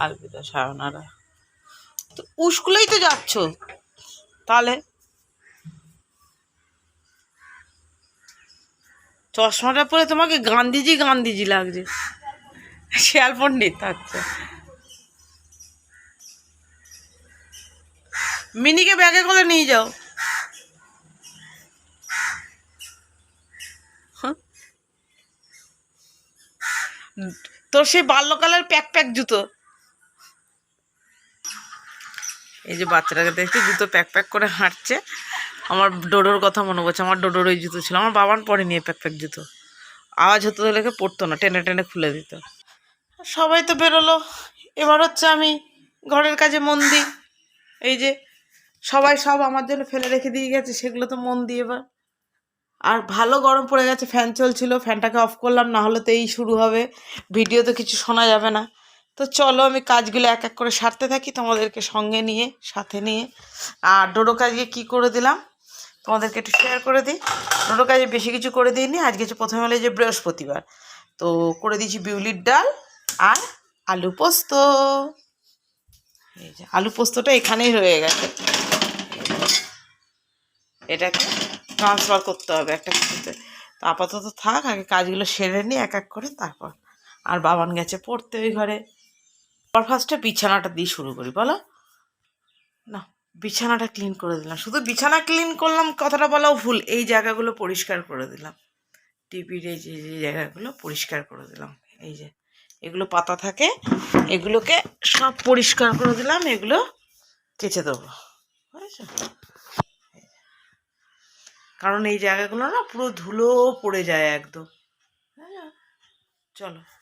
Alvida sayonara তো উস্কুলেই তো যাচ্ছ। তাহলে? চশমাটা পরে তোমাকে গান্ধীজি গান্ধীজি লাগছে। শিয়াল পণ্ডিত আচ্ছা। মিনিকে ব্যাগে করে নিয়ে যাও। হ্যাঁ? তোর সেই বাল্যকালের প্যাক প্যাক জুতো। এই যে বাচ্চাটাকে দেখছি, জুতো প্যাক প্যাক করে হাঁটছে। আমার ডোডোর কথা মনে পড়ছে, আমার ডোডোর ওই জুতো ছিল। আমার বাবান পরে নিয়ে প্যাক প্যাক জুতো। আওয়াজ হতো লেগে পড়তো না, টেনে টেনে খুলে দিত। সবাই তো বেরোলো। এবার হচ্ছে আমি ঘরের কাজে মন দিই। এই যে সবাই সব আমার জন্য ফেলে রেখে দিয়ে গেছে, সেগুলো তো মন দিই এবার। আর ভালো গরম পড়ে গেছে, ফ্যান চলছিল, ফ্যানটাকে অফ করলাম না হলে তো এই শুরু হবে। ভিডিও তো কিছু শোনা যাবে না। তো চলো আমি কাজগুলো এক এক করে সারতে থাকি তোমাদেরকে সঙ্গে নিয়ে, সাথে নিয়ে। আর ডোডো কাজকে কী করে দিলাম? তোমাদেরকে একটু শেয়ার করে দিই। ডোডো কাজে বেশি কিছু করে দিইনি আজকে হচ্ছে প্রথমে হলো যে বৃহস্পতিবার। তো করে দিয়েছি বিউলির ডাল আর আলু পোস্ত। এই যে আলু পোস্তটা এখানেই রয়ে গেছে। এটাকে ট্রান্সফার করতে হবে একটা কিছুতে। তো আপাতত থাক, আগে কাজগুলো সেরে নিই এক এক করে, তারপর। আর বাবান গেছে পড়তে ওই ঘরে। আর ফার্স্টে বিছানাটা দিয়ে শুরু করি, বলো। না, বিছানাটা ক্লিন করে দিলাম। শুধু বিছানা ক্লিন করলাম, কথাটা বলাও ভুল। এই জায়গাগুলো পরিষ্কার করে দিলাম। টিভির এই যে যে জায়গাগুলো পরিষ্কার করে দিলাম। এই যে, এগুলো পাতা থাকে, এগুলোকে সব পরিষ্কার করে দিলাম, এগুলো কেচে দেবো। বুঝেছ? কারণ এই জায়গাগুলো না পুরো ধুলো পড়ে যায় একদম। হ্যাঁ চলো।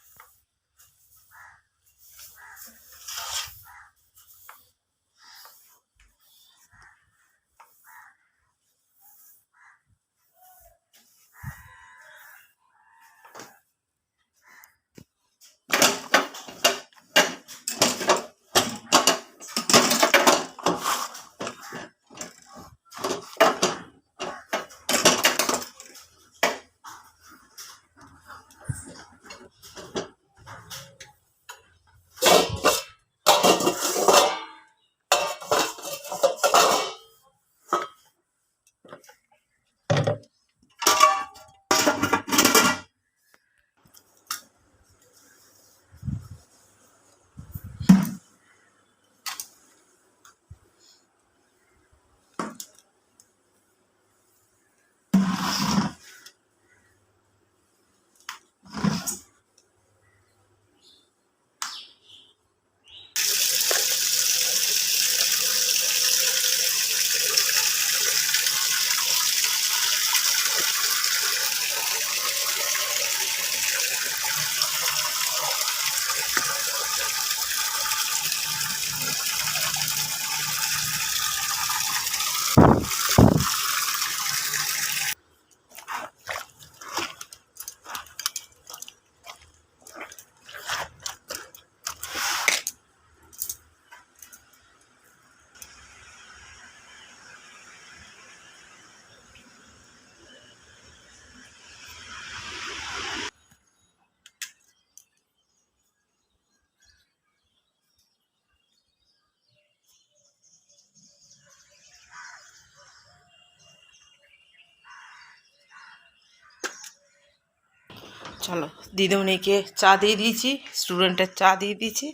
চলো, দিদিমণিকে চা দিয়ে দিয়েছি স্টুডেন্টের চা দিয়ে দিয়েছি।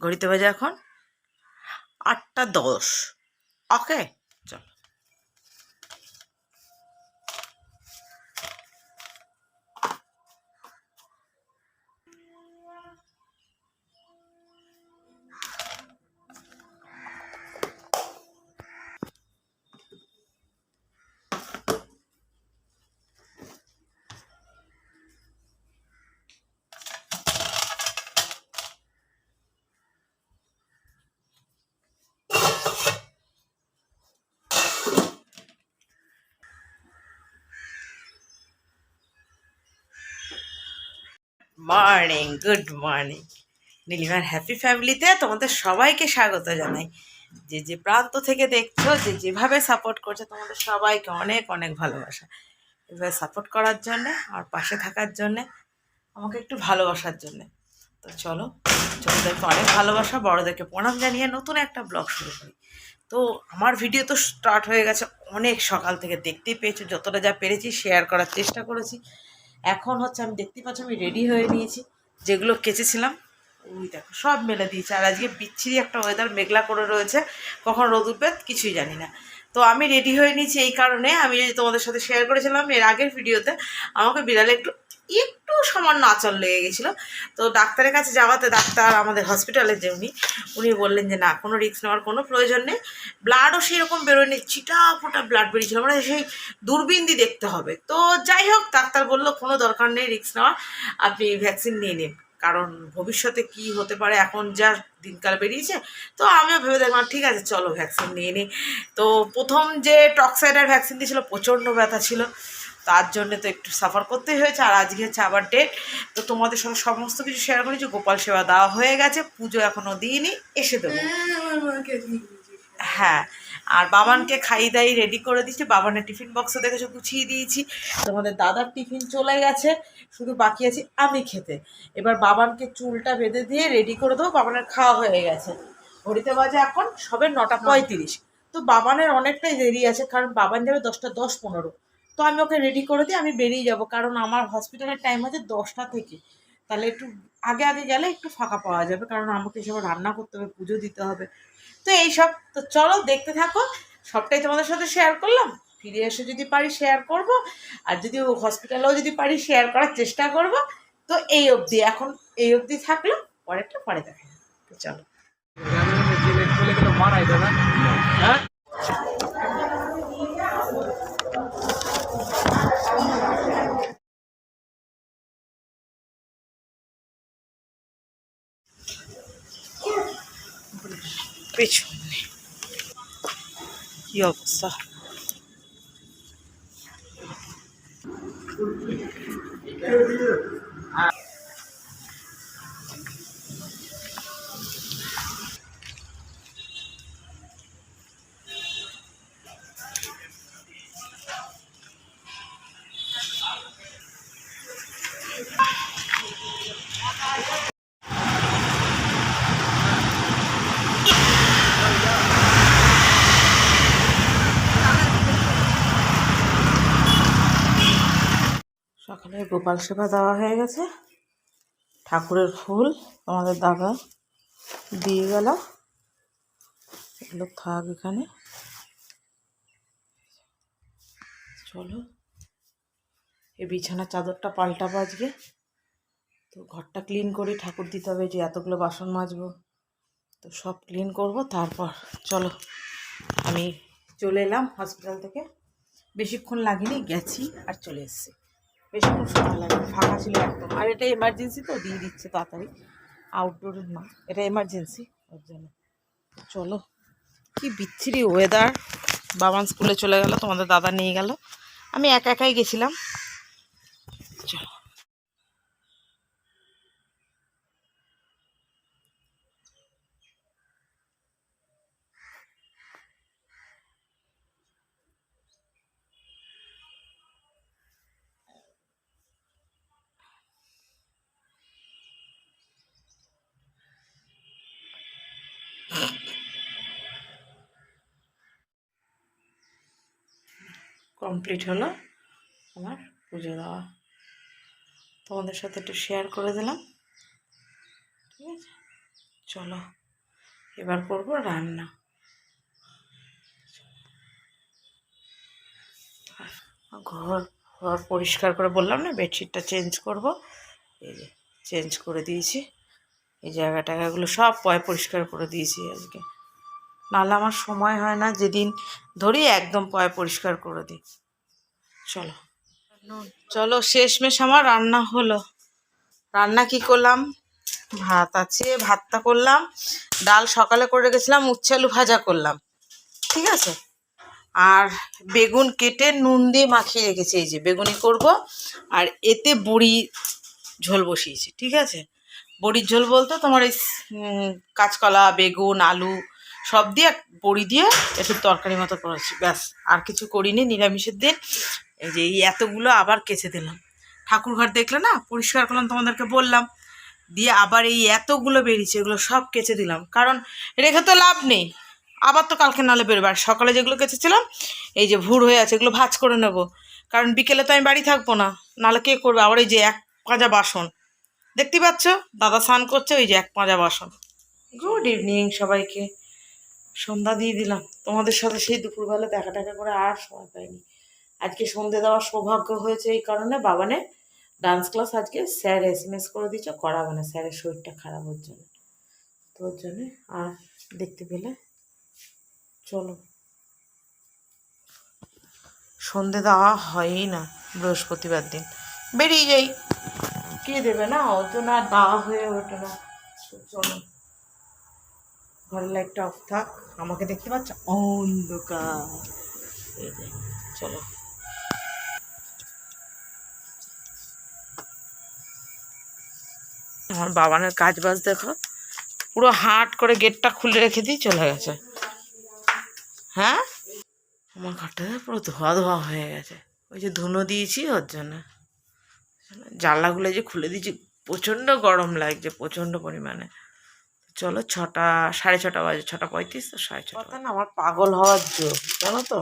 ঘড়িতে বাজে এখন আটটা দশ। ওকে মর্নিং গুড মর্নিং নীলিমার হ্যাপি ফ্যামিলিতে তোমাদের সবাইকে স্বাগত জানাই। যে যে প্রান্ত থেকে দেখছ, যে যেভাবে সাপোর্ট করছে, তোমাদের সবাইকে অনেক অনেক ভালোবাসা। এভাবে সাপোর্ট করার জন্যে আর পাশে থাকার জন্যে, আমাকে একটু ভালোবাসার জন্যে। তো চলো, ছোটদেরকে অনেক ভালোবাসা, বড়োদেরকে প্রণাম জানিয়ে নতুন একটা ব্লগ শুরু করি। তো আমার ভিডিও তো স্টার্ট হয়ে গেছে অনেক সকাল থেকে। দেখতেই পেয়েছ, যতটা যা পেরেছি শেয়ার করার চেষ্টা করেছি। এখন হচ্ছে আমি দেখতে পাচ্ছি, আমি রেডি হয়ে নিয়েছি। যেগুলো কেচেছিলাম, ওই দেখো, সব মেলে দিয়েছে। আর আজকে বিচ্ছিরি একটা ওয়েদার মেঘলা করে রয়েছে। কখন রোদ উঠবে, কিছুই জানি না। তো আমি রেডি হয়ে নিয়েছি এই কারণে। আমি তোমাদের সাথে শেয়ার করেছিলাম, এর আগের ভিডিওতে আমাকে বিড়ালে একটু একটু সামান্য আচল লেগে গেছিল। তো ডাক্তারের কাছে যাওয়াতে ডাক্তার আমাদের হসপিটালে যে উনি বললেন যে, না, কোনো রিস্ক নেওয়ার কোনো প্রয়োজন নেই। ব্লাডও সেরকম বেরোয়নি, ছিটা ফোটা ব্লাড বেরিয়েছিল মানে সেই দূরবীন দিয়ে দেখতে হবে। তো যাই হোক, ডাক্তার বলল, কোনো দরকার নেই রিস্ক নেওয়ার আপনি ভ্যাকসিন নিয়ে নিন। কারণ ভবিষ্যতে কি হতে পারে, এখন যা দিনকাল বেরিয়েছে, তো আমিও ভেবে দেখলাম, ঠিক আছে, চলো ভ্যাকসিন নিয়ে নিই। তো প্রথম যে টক্সাইডার ভ্যাকসিন দিয়েছিল, প্রচণ্ড ব্যথা ছিল। তার জন্য তো একটু সাফার করতেই হয়েছে আর আজকে হচ্ছে আবার ডেট তো তোমাদের সাথে সমস্ত কিছু শেয়ার করেছি গোপাল সেবা দেওয়া হয়ে গেছে পুজো এখনও দিইনি এসে দেবো। হ্যাঁ আর বাবানকে খাই দাই রেডি করে দিচ্ছি বাবানের টিফিন বক্সও দেখেছ গুছিয়ে দিয়েছি। তোমাদের দাদার টিফিন চলে গেছে শুধু বাকি আছে আমি খেতে। এবার বাবানকে চুলটা বেঁধে দিয়ে রেডি করে দেবো বাবানের খাওয়া হয়ে গেছে। ঘড়িতে বাজে এখন সবে নটা পঁয়ত্রিশ। তো বাবানের অনেকটাই দেরি আছে কারণ বাবান যাবে দশটা দশ পনেরো। তো আমি ওকে রেডি করে দিই আমি বেরিয়ে যাব। কারণ আমার হসপিটালের টাইম আছে দশটা থেকে। তাহলে একটু আগে আগে গেলে একটু ফাঁকা পাওয়া যাবে। কারণ আমাকে এসব রান্না করতে হবে পুজো দিতে হবে। তো এইসব তো চলো দেখতে থাকো। সবটাই তোমাদের সাথে শেয়ার করলাম। ফিরে এসে যদি পারি শেয়ার করব। আর যদি হসপিটালেও যদি পারি শেয়ার করার চেষ্টা করব। তো এই অবধি এখন এই অবধি থাকল। পরেরটা পরে দেখা যাবে। তো চলো। পেছনে কি অবস্থা সকালে গোপাল সেবা দেওয়া হয়ে গেছে। ঠাকুরের ফুল আমাদের দাদা দিয়ে গেল। এগুলো থাক এখানে। চলো। এই বিছানা চাদরটা পাল্টাবো আজকে তো ঘরটা ক্লিন করি। ঠাকুর দিতে হবে যে এতগুলো বাসন মাজবো। তো সব ক্লিন করব, তারপর চলো। আমি চলে এলাম হসপিটাল থেকে। বেশিক্ষণ লাগেনি, গেছি আর চলে এসেছি। বেশিক্ষণ সময় লাগে, ফাঁকা ছিল একদম। আর এটা এমার্জেন্সি তো, দিয়ে দিচ্ছে তাড়াতাড়ি। আউটডোর না, এটা এমার্জেন্সি ওর জন্য। চলো, কি বিচ্ছিরি ওয়েদার বাবান স্কুলে চলে গেল, তোমাদের দাদা নিয়ে গেল। আমি একা একাই গেছিলাম। চলো। কমপ্লিট হলো আমার পুজো দেওয়া। তোমাদের সাথে একটু শেয়ার করে দিলাম। ঠিক আছে? চলো, এবার করব রান্না। ঘর ঘর পরিষ্কার করে বললাম না, বেডশিটটা চেঞ্জ করব। এই যে চেঞ্জ করে দিয়েছি। এই জায়গা টাগাগুলো সব পয় পরিষ্কার করে দিয়েছি আজকে। নাহলে আমার সময় হয় না, যেদিন ধরি একদম পয় পরিষ্কার করে দিই। চলো। চলো, শেষমেশ আমার রান্না হলো। রান্না কি করলাম? ভাত আছে, ভাতটা করলাম। ডাল সকালে করে রেখেছিলাম, উচ্ছে আলু ভাজা করলাম। ঠিক আছে? আর বেগুন কেটে নুন দিয়ে মাখিয়ে রেখেছি, এই যে বেগুনি করব। আর এতে বড়ি ঝোল বসিয়েছি, ঠিক আছে? বড়ির ঝোল বলতে তোমার এই কাঁচকলা, বেগুন, আলু সব দিয়ে বড়ি দিয়ে একটু তরকারি মতো করেছি। ব্যাস, আর কিছু করিনি, নিরামিষের দিন। এই যে এই এতগুলো আবার কেচে দিলাম। ঠাকুরঘর দেখলে না, পরিষ্কার করলাম তোমাদেরকে বললাম, দিয়ে আবার এই এতগুলো বেরিয়েছে, এগুলো সব কেচে দিলাম। কারণ রেখে তো লাভ নেই। আবার তো কালকে নালে বেরোবে। আর সকালে যেগুলো কেচেছিলাম, এই যে ভুর হয়ে আছে, এগুলো ভাজ করে নেব। কারণ বিকেলে তো আমি বাড়ি থাকব না। নাহলে কে করবে? আবার এই যে এক পাঁজা বাসন। দেখতে পাচ্ছ? দাদা স্নান করছে, ওই যে এক পাঁজা বাসন। গুড ইভিনিং সবাইকে। সন্ধ্যা দিয়ে দিলাম। তোমাদের সাথে সেই দুপুরবেলা দেখা টাকা করে আর সময় পাইনি। আজকে সন্ধে দেওয়ার সৌভাগ্য হয়েছে এই কারণে বাবানে ডান্স ক্লাস আজকে স্যার এস এম এস করে দিচ্ছে করাবে না, স্যারের শরীরটা খারাপ ওর জন্য। তো ওর জন্যে আর দেখতে পেলে চলো। সন্ধে দেওয়া হয়ই না বৃহস্পতিবার দিন। বেরিয়ে যাই। কে দেবে না? জন্য আর দেওয়া হয়ে ওঠে না। চলো। ঘরের লাইটটা অফ থাক, আমাকে দেখতে পাচ্ছ? অন্ধকার। চলো। আমার বাবানের কাজ বাজ দেখো। পুরো হাট করে গেটটা খুলে রেখে দিয়ে চলে গেছে। হ্যাঁ? আমার ঘরটা পুরো ধোয়া ধোয়া হয়ে গেছে। ওই যে ধুনো দিয়েছি ওর জন্য। জানলাগুলো যে খুলে দিয়েছি, প্রচণ্ড গরম লাগছে, প্রচণ্ড পরিমাণে। চলো ছটা, সাড়ে ছটা বাজে, ছটা পঁয়ত্রিশ, তো সাড়ে ছটা না, আমার পাগল হওয়ার জোর, জানো তো?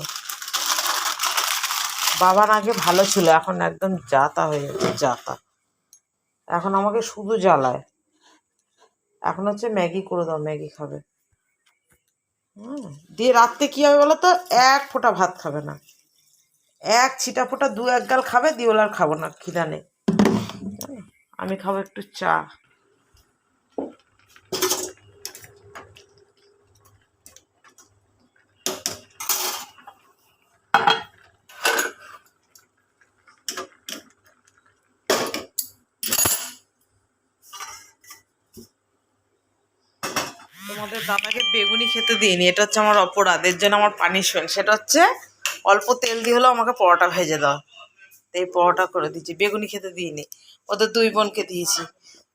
বাবার আগে ভালো ছিল, এখন একদম জাতা হয়ে গেছে জাতা এখন আমাকে শুধু জ্বালায়। এখন হচ্ছে ম্যাগি করে দাও, ম্যাগি খাবে। হুম, দিয়ে রাত্রে কী হবে বলো তো এক ফোঁটা ভাত খাবে না। এক ছিটা ফোঁটা দু এক গাল খাবে, দিয়ে ওলা আর খাব না, খিদা নেই। আমি খাব একটু চা তোমাদের দাদাকে বেগুনি খেতে দিইনি। এটা হচ্ছে আমার অপরাধ, এর জন্য আমার পানিশমেন্ট সেটা হচ্ছে অল্প তেল দিয়ে হলেও আমাকে পরোটা ভেজে দাও। এই পরোটা করে দিচ্ছি বেগুনি খেতে দিইনি। ওদের দুই বোনকে দিয়েছি।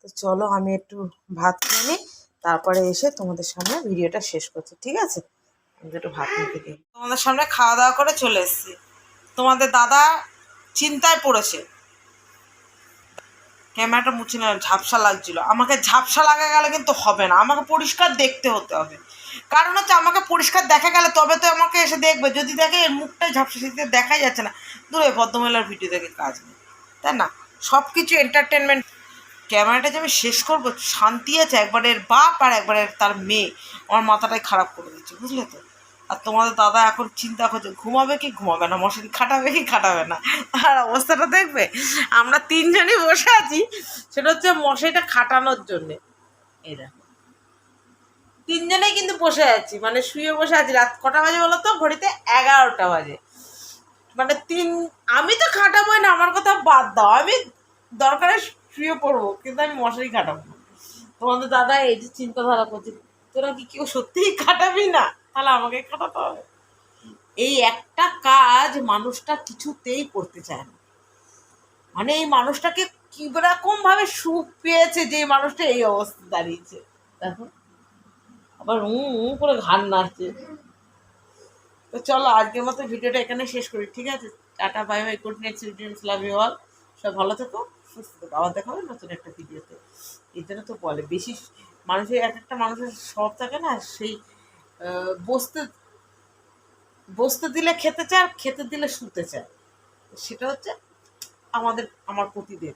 তো চলো আমি একটু ভাত খেয়ে তারপরে এসে তোমাদের সামনে ভিডিওটা শেষ করছি, ঠিক আছে? আমি একটু ভাত মুখে দিই। তোমাদের সামনে খাওয়া দাওয়া করে চলে এসেছি। তোমাদের দাদা চিন্তায় পড়েছে। ক্যামেরাটা মুছে নিলাম, ঝাপসা লাগছিল। আমাকে ঝাপসা লাগা গেলে কিন্তু হবে না, আমাকে পরিষ্কার দেখতে হতে হবে। কারণ হচ্ছে আমাকে পরিষ্কার দেখা গেলে তবে তো আমাকে এসে দেখবে, যদি দেখে এর মুখটাই ঝাপসা সেদিকে দেখাই যাচ্ছে না। দূরে ভদ্রমহিলার ভিডিও দেখে কাজ নেই। তাই না? সব কিছু এন্টারটেনমেন্ট ক্যামেরাটা যে আমি শেষ করব, শান্তি আছে, একবারের বাপ আর একবারের তার মেয়ে। আমার মাথাটাই খারাপ করে দিচ্ছে, বুঝলে তো? আর তোমাদের দাদা এখন চিন্তা করছে, ঘুমাবে কি ঘুমাবে না? মশারি খাটাবে কি খাটাবে না? আর অবস্থাটা দেখবে? আমরা তিনজনই বসে আছি, সেটা হচ্ছে মশারিটা খাটানোর জন্যে। দেখো। তিনজনেই কিন্তু বসে আছি মানে শুয়ে বসে আছি। রাত কটা বাজে বলো তো? ঘড়িতে এগারোটা বাজে। মানে তিন, আমি তো খাটাবোই না, আমার কথা বাদ দাও। আমি দরকারে শুয়ে পড়ব, কিন্তু আমি মশারি খাটাবো তোমাদের দাদা এই যে চিন্তাধারা করছে, তোরা কি কেউ সত্যিই খাটাবি না? তাহলে আমাকে খাটাতে হবে। এই একটা কাজ মানুষটা কিছুতেই করতে চায় না। মানে এই মানুষটাকে কীরকম ভাবে সুখ পেয়েছে যে মানুষটা এই অবস্থা দাঁড়িয়েছে। দেখো, আবার উ করে ঘাড় নাড়ছে। তো চলো, আজকের মতো ভিডিওটা এখানে শেষ করি, ঠিক আছে? Tata bye bye good night sweet love you all সব ভালো থেকো, সুস্থ থেকো। আবার দেখা হবে নতুন একটা ভিডিওতে। এই জন্য তো বলে, বেশি মানুষের, এক একটা মানুষের সব থাকে না, সেই বসতে বসতে দিলে খেতে চায় খেতে দিলে শুতে চায়। সেটা হচ্ছে আমাদের আমার প্রতিদেব